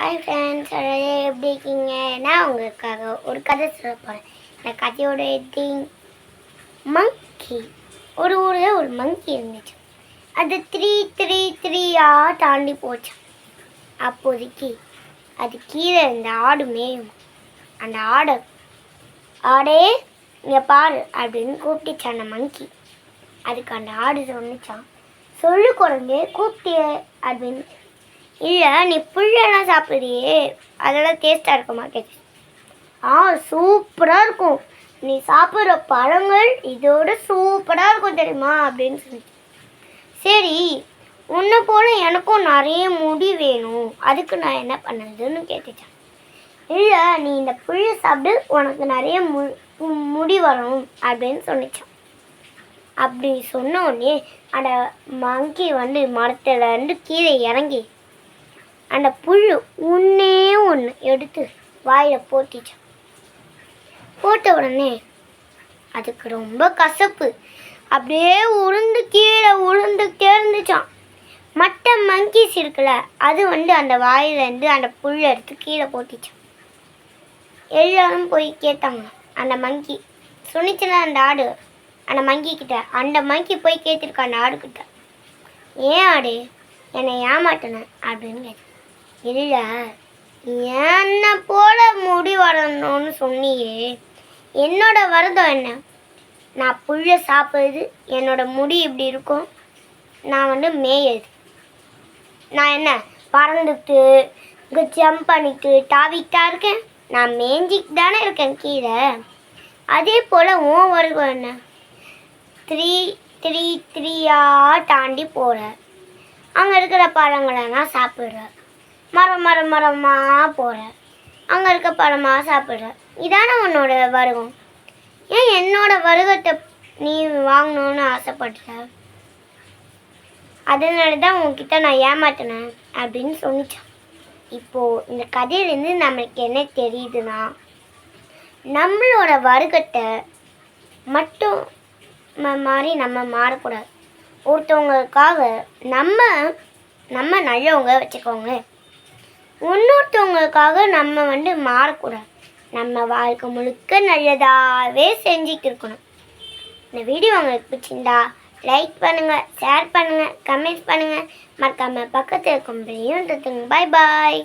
Hi friends எப்படி இருக்கீங்க? நான் உங்களுக்காக ஒரு கதை சொல்ல போகிறேன் இந்த கதையோட திங் மங்கி ஒரு ஊரில் ஒரு மங்கி இருந்துச்சு. அது த்ரீ த்ரீ த்ரீயாக தாண்டி போச்சு. அப்போதைக்கு அது கீழே இருந்த ஆடு மேயும். அந்த ஆடை ஆடே இங்கே பாரு அப்படின்னு கூப்பிட்டுச்சான் அந்த மங்கி அதுக்கு அந்த ஆடு சொன்னிச்சான் சொல்லு குழந்தை கூப்பிட்டிய அப்படின்னு இல்லை நீ புல்லெல்லாம் சாப்பிட்றியே அதெல்லாம் டேஸ்ட்டாக இருக்க மாட்டேங்குது ஆ சூப்பராக இருக்கும். நீ சாப்பிட்ற பழங்கள் இதோட சூப்பராக இருக்கும் தெரியுமா அப்படின்னு சொல்லி சரி உன்னை போல எனக்கும் நிறைய முடி வேணும். அதுக்கு நான் என்ன பண்ணதுன்னு கேட்டுச்சேன் இல்லை நீ இந்த புல்லை சாப்பிட்டு உனக்கு நிறைய மு முடி வரும் அப்படின்னு சொன்னிச்சான். அப்படி சொன்ன உடனே அந்த மங்கி வந்து மரத்துலேருந்து கீழே இறங்கி அந்த புழு ஒன்றே ஒன்று எடுத்து வாயில் போட்டுச்சான் போட்ட உடனே அதுக்கு ரொம்ப கசப்பு. அப்படியே உளுந்து கீழே உளுந்துக்கிட்டே இருந்துச்சான் மற்ற மங்கீஸ் இருக்குல்ல அது வந்து அந்த வாயிலேருந்து அந்த புல் எடுத்து கீழே போட்டுச்சான் எல்லாரும் போய் கேட்டாங்க அந்த மங்கி சொன்னிச்சுல அந்த ஆடு? அந்த மங்கி கிட்ட அந்த மங்கி போய் கேட்டிருக்க அந்த ஆடு ஏன் ஆடு? என்னை ஏமாட்டினேன் அப்படின்னு கேட்டேன் இல்லை என்னை போல முடி வரணும்னு சொன்னியே? என்னோட வரதம் என்ன? நான் புல்லை சாப்பிடுறது என்னோட முடி இப்படி இருக்கும். நான் வந்து மேயது நான் என்ன பறந்துட்டு இங்கே ஜம்ப் பண்ணிட்டு தாவிட்டா இருக்கேன்? நான் மேஞ்சிக்கு தானே இருக்கேன் கீழே. அதே போல் உன் வருகம் என்ன? த்ரீ த்ரீ த்ரீயாக தாண்டி போகிற அங்கே இருக்கிற பழங்களெல்லாம் சாப்பிட்ற. மரம் மரம் மரமாக போகிற அங்கே இருக்க பழமாக சாப்பிட்ற. இதானே உன்னோட வருகம். ஏன் என்னோட வருகத்தை நீ வாங்கணும்னு ஆசைப்படுற? அதனால தான் உன்கிட்ட நான் ஏமாத்தினேன் அப்படின்னு சொன்னிச்சான். இப்போது இந்த கதையிலேருந்து நம்மளுக்கு என்ன தெரியுதுன்னா நம்மளோட வருகத்தை மட்டும் மாதிரி நம்ம மாறக்கூடாது. ஒருத்தவங்களுக்காக நம்ம நம்ம நல்லவங்க வச்சுக்கோங்க இன்னொருத்தவங்களுக்காக நம்ம வந்து மாறக்கூடாது. நம்ம வாழ்க்கை முழுக்க நல்லதாகவே செஞ்சுட்டு இருக்கணும். இந்த வீடியோ உங்களுக்கு பிடிச்சிருந்தா லைக் பண்ணுங்கள் ஷேர் பண்ணுங்கள் கமெண்ட் பண்ணுங்கள் மறக்காமல் பக்கத்தில் இருக்கும் பிள்ளையும் பாய் பாய்